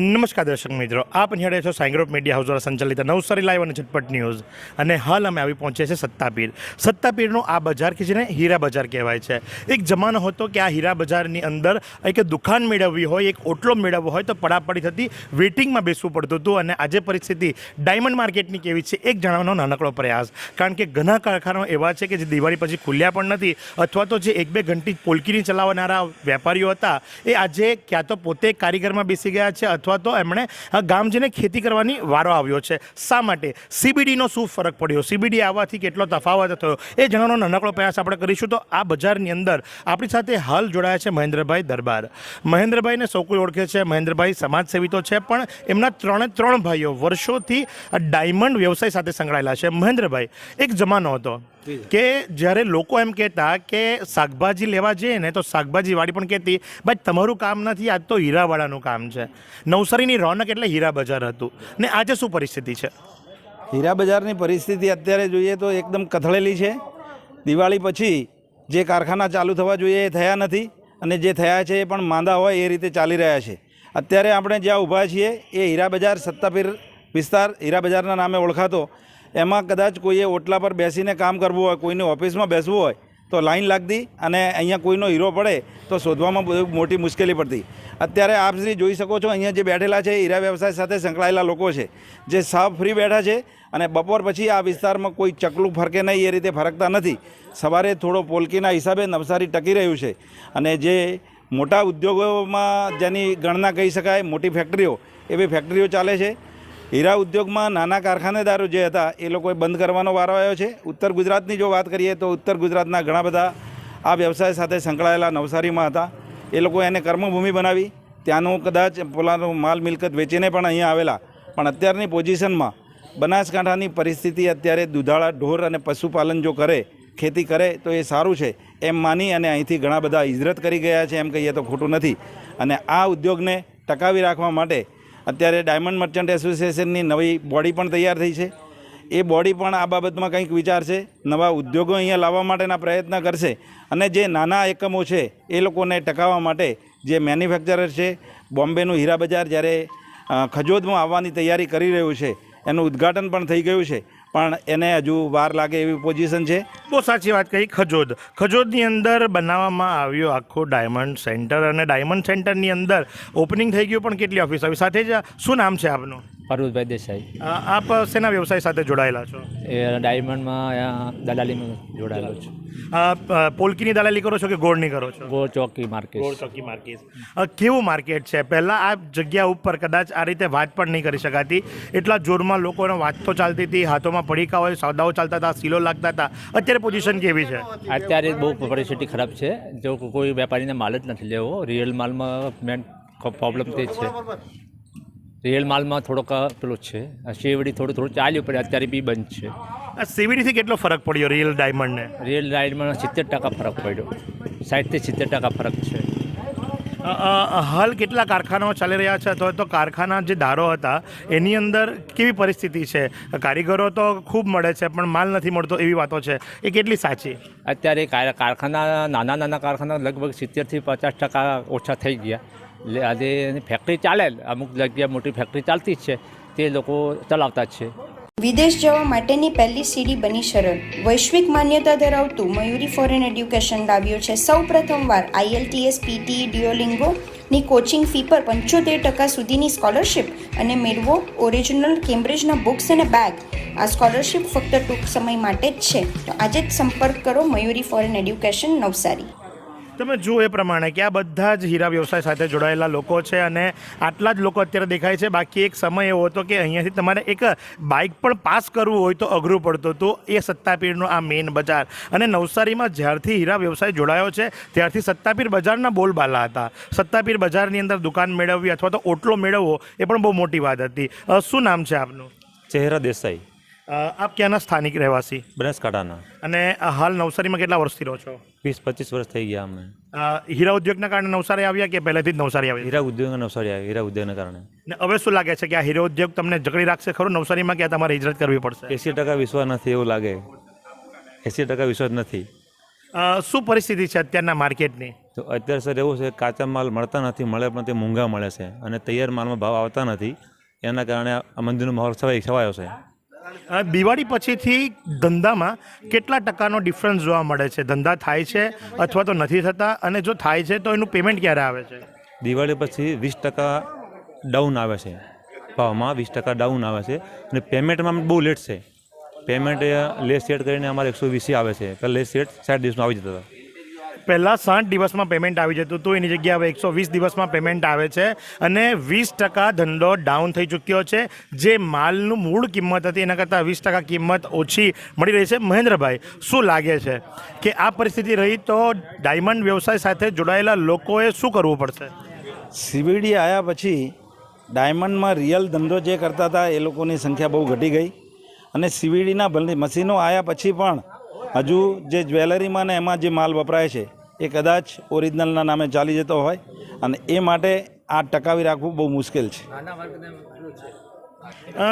નમસ્કાર દર્શક મિત્રો, આપ નિહાળે છો સાંગ્રોપ મીડિયા હાઉસ દ્વારા સંચાલિત નવસારી લાઈવ અને ઝટપટ ન્યૂઝ. અને હાલ અમે આવી પહોંચ્યા છે સત્તાપીર. સત્તાપીરનું આ બજાર કે જેને હીરા બજાર કહેવાય છે. એક જમાનો હતો કે આ હીરા બજારની અંદર એક દુકાન મેળવવી હોય, એક ઓટલો મેળવવો હોય તો પડાપડી થતી વેઇટિંગમાં બેસવું પડતું હતું અને આજે પરિસ્થિતિ ડાયમંડ માર્કેટની કેવી છે એક જણાવવાનો નાનકડો પ્રયાસ. કારણ કે ઘણા કારખાનાઓ એવા છે કે જે દિવાળી પછી ખુલ્યા પણ નથી અથવા તો જે એક બે ઘંટી પોલકીની ચલાવનારા વેપારીઓ હતા, એ આજે ક્યાં તો પોતે કારીગરમાં બેસી ગયા છે અથવા તો એમણે આ ગામ ખેતી કરવાની વારો આવ્યો છે. શા માટે? સીબીડીનો શું ફરક પડ્યો? સીબીડી આવવાથી કેટલો તફાવત થયો? એ જણાવવાનો નાનકડો પ્રયાસ આપણે કરીશું તો આ બજારની અંદર આપણી સાથે હાલ જોડાયા છે મહેન્દ્રભાઈ દરબાર. મહેન્દ્રભાઈને સૌ કોઈ ઓળખે છે. મહેન્દ્રભાઈ સમાજસેવી તો છે, પણ એમના ત્રણે ત્રણ ભાઈઓ વર્ષોથી ડાયમંડ વ્યવસાય સાથે સંકળાયેલા છે. મહેન્દ્રભાઈ, એક જમાનો હતો. કે જ્યારે લોકો એમ કહેતા કે શાકભાજી લેવા જઈએ ને તો શાકભાજી વાળી પણ કહેતી ભાઈ તમારું કામ નથી આજ તો હીરાવાળાનું કામ છે. નવસારીની રોનક એટલે હીરા બજાર હતું. ને આજે શું પરિસ્થિતિ છે? હીરા બજારની પરિસ્થિતિ અત્યારે જોઈએ તો એકદમ કથળેલી છે. દિવાળી પછી જે કારખાના ચાલુ થવા જોઈએ એ થયા નથી અને જે થયા છે એ પણ માંદા હોય એ રીતે ચાલી રહ્યા છે. અત્યારે આપણે જ્યાં ઊભા છીએ એ હીરા બજાર સત્તાપીર વિસ્તાર હીરા બજારના નામે ઓળખાતો. એમાં કદાચ કોઈએ ઓટલા પર બેસીને કામ કરવું હોય, કોઈને ઓફિસમાં બેસવું હોય, તો લાઈન લાગતી અને અહીંયા કોઈનો હીરો પડે, તો શોધવામાં મોટી મુશ્કેલી પડતી. અત્યારે આપ શ્રી જોઈ શકો છો, અહીંયા જે બેઠેલા છે હીરા વ્યવસાય સાથે સંકળાયેલા લોકો છે, જે સાવ ફ્રી બેઠા છે અને બપોર પછી આ વિસ્તારમાં કોઈ ચકલું ફરકે નહીં, એ રીતે ફરકતા નથી. સવારે થોડો પોલકીના હિસાબે નવસારી ટકી રહ્યું છે અને જે મોટા ઉદ્યોગોમાં જેની ગણના કહી શકાય, મોટી ફેક્ટરીઓ એવી ફેક્ટરીઓ ચાલે છે. હીરા ઉદ્યોગમાં નાના કારખાનેદારો જે હતા, એ લોકોએ બંધ કરવાનો વારો આવ્યો છે. ઉત્તર ગુજરાતની જો વાત કરીએ તો ઉત્તર ગુજરાતના ઘણા બધા આ વ્યવસાય સાથે સંકળાયેલા નવસારીમાં હતા. એ લોકો એને કર્મભૂમિ બનાવી. ત્યાંનું કદાચ પોલાનો માલ મિલકત વેચીને પણ અહીંયા આવેલા. પણ અત્યારની પોઝિશનમાં બનાસકાંઠાની પરિસ્થિતિ અત્યારે દુધાળા, ઢોર અને પશુપાલન જો કરે, ખેતી કરે, તો એ સારું છે. એમ માની અને અહીંથી ઘણા બધા હિજરત કરી ગયા છે, એમ કહીએ તો ખોટું નથી. અને આ ઉદ્યોગને ટકાવી રાખવા માટે અત્યારે ડાયમંડ મર્ચન્ટ એસોસિએશનની નવી બોડી પણ તૈયાર થઈ છે. એ બોડી પણ આ બાબતમાં કંઈક વિચારશે નવા ઉદ્યોગો અહીંયા લાવવા માટેના પ્રયત્ન કરશે અને જે નાના એકમો છે, એ લોકોને ટકાવવા માટે જે મેન્યુફેક્ચરર છે, બોમ્બેનું હીરા બજાર જ્યારે ખજોદમાં આવવાની તૈયારી કરી રહ્યું છે, એનું ઉદ્ઘાટન પણ થઈ ગયું છે. પણ એને હજુ વાર લાગે એવી પોઝિશન છે. બહુ સાચી વાત કહી, ખજોદ. ખજોદની અંદર બનાવવામાં આવ્યું આખો ડાયમંડ સેન્ટર અને ડાયમંડ સેન્ટરની અંદર ઓપનિંગ થઈ ગયું પણ કેટલી ઓફિસ આવી? સાથે જ શું નામ છે આપનું? પર્વતભાઈ દેસાઈ અ, આપ શેના વ્યવસાય સાથે જોડાયેલા છો? એ ડાયમંડમાં દલાલીમાં જોડાયેલો છું. અ, પોલકીની દલાલી કરો છો કે ગોળની કરો છો? ગોળ ચોકી માર્કેટ. ગોળ ચોકી માર્કેટ. અ, કેવું માર્કેટ છે? પહેલાં આ જગ્યા ઉપર કદાચ આ રીતે વાત પણ નહીં કરી શકાતી. એટલા જોરમાં લોકોને વાત તો ચાલતી હતી હાથોમાં પડીકા હોય સોદાઓ ચાલતા હતા સીલો લાગતા હતા. અત્યારે પોઝિશન કેવી છે? અત્યારે બહુ પરિસ્થિતિ ખરાબ છે. જો કોઈ વેપારીને માલ જ નથી લેવો રિયલ માલમાં મેન પ્રોબ્લેમ તે જ છે. રિયલ માલમાં થોડોક પેલો છે આ શેવડી થોડું થોડું ચાલ્યું પડે અત્યારે બી બંધ છે. આ સીવીડીથી કેટલો ફરક પડ્યો રિયલ ડાયમંડને? રિયલ ડાયમંડ સિત્તેર ટકા ફરક પડ્યો. સાઠથી સિત્તેર ટકા ફરક છે. હાલ કેટલા કારખાનાઓ ચાલી રહ્યા છે? અથવા તો કારખાના જે દારો હતા એની અંદર કેવી પરિસ્થિતિ છે? કારીગરો તો ખૂબ મળે છે પણ માલ નથી મળતો એવી વાતો છે. એ કેટલી સાચી? અત્યારે કારખાના નાના નાના કારખાના લગભગ સિત્તેરથી પચાસ ટકા ઓછા થઈ ગયા. એટલે આજે ફેક્ટરી ચાલે અમુક જગ્યાએ મોટી ફેક્ટરી ચાલતી જ છે. તે લોકો ચલાવતા છે. વિદેશ જવા માટેની પહેલી સીડી બની સરળ. વૈશ્વિક માન્યતા ધરાવતું મયુરી ફોરેન એડ્યુકેશન લાવ્યો છે. સૌ પ્રથમવાર આઈએલટીએસ પીટી ડિયોલિંગો ની કોચિંગ ફી પર પંચોતેર ટકા સુધીની સ્કોલરશિપ અને મેળવો ઓરિજિનલ કેમ્બ્રિજના બુક્સ અને બેગ આ સ્કોલરશિપ ફક્ત ટૂંક સમય માટે જ છે. તો આજે જ સંપર્ક કરો મયુરી ફોરેન એડ્યુકેશન નવસારી. તમે જુઓ એ પ્રમાણે કે આ બધા જ હીરા વ્યવસાય સાથે જોડાયેલા લોકો છે અને આટલા જ લોકો અત્યારે દેખાય છે. બાકી એક સમય એવો હતો કે અહીંયાથી તમારે એક બાઇક પણ પાસ કરવું હોય તો અઘરું પડતું હતું. એ સત્તાપીરનું આ મેઇન બજાર. અને નવસારીમાં જ્યારથી હીરા વ્યવસાય જોડાયો છે, ત્યારથી સત્તાપીર બજારના બોલબાલા હતા. સત્તાપીર બજારની અંદર દુકાન મેળવવી અથવા તો ઓટલો મેળવવો એ પણ બહુ મોટી વાત હતી. શું નામ છે આપનું? ચહેરા દેસાઈ. આપ ક્યાંના સ્થાનિક રહેવાસી? બનાસકાંઠાના. અને આ હાલ નવસારીમાં કેટલા વર્ષથી રહો છો? વીસ પચીસ વર્ષ થઈ ગયા અમે હીરા ઉદ્યોગના કારણે નવસારી આવ્યા કે પહેલેથી જ નવસારી આવ્યા હીરા ઉદ્યોગ નવસારી આવ્યા હીરા ઉદ્યોગના કારણે. ને હવે શું લાગે છે કે આ હીરો ઉદ્યોગ તમને જકડી રાખશે? ખરું નવસારીમાં કે તમારે હિજરત કરવી પડશે? એસી ટકા વિશ્વાસ નથી એવું લાગે. એંસી ટકા વિશ્વાસ નથી. શું પરિસ્થિતિ છે અત્યારના માર્કેટની? તો અત્યારે સર એવું છે કાચા માલ મળતા નથી મળે પણ તે મોંઘા મળે છે. અને તૈયાર માલમાં ભાવ આવતા નથી. એના કારણે આ મંદિરનો માહોલ છવાઈ છવાયો છે. દિવાળી પછીથી ધંધામાં કેટલા ટકાનો ડિફરન્સ જોવા મળે છે? ધંધા થાય છે અથવા તો નથી થતા? અને જો થાય છે, તો એનું પેમેન્ટ ક્યારે આવે છે? દિવાળી પછી વીસ ટકા ડાઉન આવે છે. ભાવમાં વીસ ટકા ડાઉન આવે છે. અને પેમેન્ટમાં બહુ લેટ છે. પેમેન્ટ લેસ સેટ કરીને અમારે એકસો વીસી આવે છે. પહેલાં લેસ સેટ સાઠ દિવસમાં આવી જતા હતા. પહેલાં સાઠ દિવસમાં પેમેન્ટ આવી જતું હતું. એની જગ્યાએ હવે એકસો વીસ દિવસમાં પેમેન્ટ આવે છે અને વીસ ટકા ધંધો ડાઉન થઈ ચૂક્યો છે. જે માલનું મૂળ કિંમત હતી, એના કરતાં વીસ ટકા કિંમત ઓછી મળી રહી છે. મહેન્દ્રભાઈ, શું લાગે છે કે આ પરિસ્થિતિ રહી તો ડાયમંડ વ્યવસાય સાથે જોડાયેલા લોકોએ શું કરવું પડશે? સીબીડી આવ્યા પછી ડાયમંડમાં રિયલ ધંધો જે કરતા હતા, એ લોકોની સંખ્યા બહુ ઘટી ગઈ. અને સીવીડીના ભલે મશીનો આવ્યા પછી પણ હજુ જે જ્વેલરીમાં ને એમાં જે માલ વપરાય છે એ કદાચ ઓરિજિનલના નામે ચાલી જતો હોય અને એ માટે આ ટકાવી રાખવું બહુ મુશ્કેલ છે.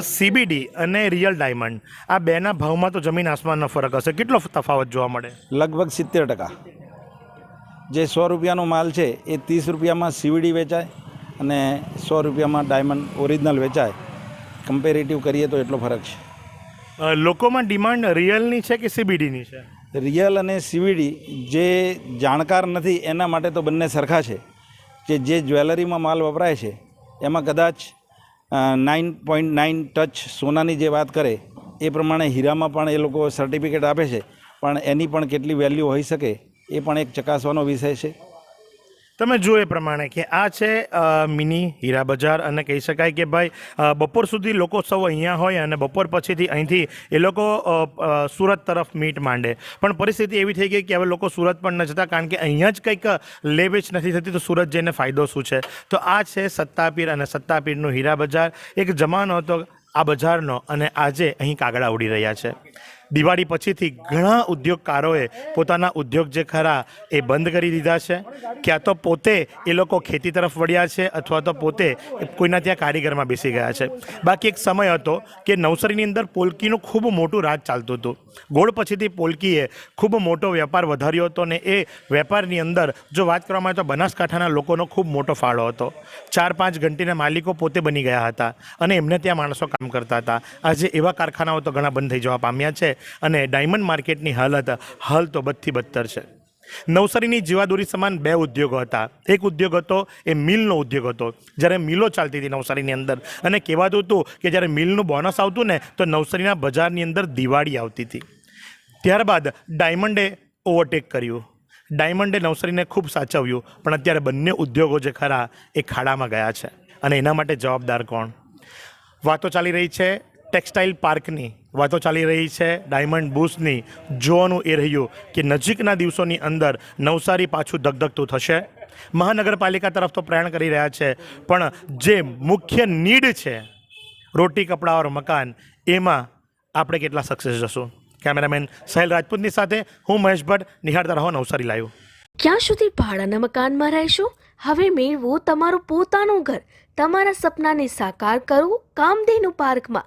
સીબીડી અને રિયલ ડાયમંડ આ બેના ભાવમાં તો જમીન આસમાનનો ફરક હશે. કેટલો તફાવત જોવા મળે? લગભગ સિત્તેર ટકા. જે સો રૂપિયાનો માલ છે એ ત્રીસ રૂપિયામાં સીવીડી વેચાય અને સો રૂપિયામાં ડાયમંડ ઓરિજિનલ વેચાય. કમ્પેરેટિવ કરીએ તો એટલો ફરક છે. લોકોમાં ડિમાન્ડ રિયલની છે કે સીબીડીની છે? રિયલ અને સીવીડી જે જાણકાર નથી, એના માટે તો બંને સરખા છે કે જે જ્વેલરીમાં માલ વપરાય છે, એમાં કદાચ નાઇન પોઈન્ટ નાઇન ટચ સોનાની જે વાત કરે, એ પ્રમાણે હીરામાં પણ એ લોકો સર્ટિફિકેટ આપે છે, પણ એની પણ કેટલી વેલ્યુ હોઈ શકે, એ પણ એક ચકાસવાનો વિષય છે. તમે જો એ પ્રમાણે કે આ છે મિની હીરા બજાર અને કહી શકાય કે ભાઈ બપોર સુધી લોકો સૌ અહીંયા હોય અને બપોર પછીથી અહીંથી એ લોકો સુરત તરફ મીટ માંડે. પણ પરિસ્થિતિ એવી થઈ ગઈ કે હવે લોકો સુરત પણ ન જતા કારણ કે અહીંયા જ કંઈક લેવેચ નથી થતી, તો સુરત જઈને ફાયદો શું છે? તો આ છે સત્તાપીર અને સત્તાપીરનું હીરા બજાર. એક જમાનો હતો આ બજારનો અને આજે અહીં કાગડા ઉડી રહ્યા છે. દિવાળી પછીથી ઘણા ઉદ્યોગકારોએ પોતાના ઉદ્યોગ જે ખરા એ બંધ કરી દીધા છે. ક્યાં તો પોતે એ લોકો ખેતી તરફ વળ્યા છે અથવા તો પોતે કોઈના ત્યાં કારીગરમાં બેસી ગયા છે. બાકી એક સમય હતો કે નવસારીની અંદર પોલકીનું ખૂબ મોટું રાજ ચાલતું હતું. ગોળ પછીથી પોલકીએ ખૂબ મોટો વેપાર વધાર્યો હતો ને એ વેપારની અંદર જો વાત કરવામાં આવે તો બનાસકાંઠાના લોકોનો ખૂબ મોટો ફાળો હતો. ચાર પાંચ ઘંટીના માલિકો પોતે બની ગયા હતા અને એમને ત્યાં માણસો કામ કરતા હતા. આજે એવા કારખાનાઓ તો ઘણા બંધ થઈ જવા પામ્યા છે. અને ડાયમંડ માર્કેટની હાલત હાલ તો બદથી બદતર છે. નવસારીની જીવાદોરી સમાન બે ઉદ્યોગો હતા. એક ઉદ્યોગ હતો, એ મિલનો ઉદ્યોગ હતો. જ્યારે મિલો ચાલતી હતી નવસારીની અંદર. અને કહેવાતું હતું કે જ્યારે મિલનું બોનસ આવતું ને, તો નવસારીના બજારની અંદર દિવાળી આવતી હતી. ત્યારબાદ ડાયમંડે ઓવરટેક કર્યું. ડાયમંડે નવસારીને ખૂબ સાચવ્યું, પણ અત્યારે બંને ઉદ્યોગો જે ખરા, એ ખાડામાં ગયા છે. અને એના માટે જવાબદાર કોણ? વાતો ચાલી રહી છે ટેક્સટાઇલ પાર્કની વાતો ચાલી રહી છે, ડાયમંડ બુસની જોવાનું એ રહ્યું કે નજીકના દિવસોની અંદર નવસારી પાછું ધગધગતું થશે. મહાનગરપાલિકા તરફ તો પ્રયાણ કરી રહ્યા છે, પણ જે મુખ્ય નીડ છે, રોટી, કપડાં ઓર મકાન, એમાં આપણે કેટલા સક્સેસ જશું? કેમેરામેન સહેલ રાજપૂતની સાથે હું મહેશ ભટ્ટ, નિહાળતા રહો નવસારી લાઈવ. ક્યાં સુધી ભાડાના મકાનમાં રહેશો? હવે મેળવો તમારું પોતાનું ઘર. તમારા સપનાને સાકાર કરો કામધેનુ પાર્કમાં.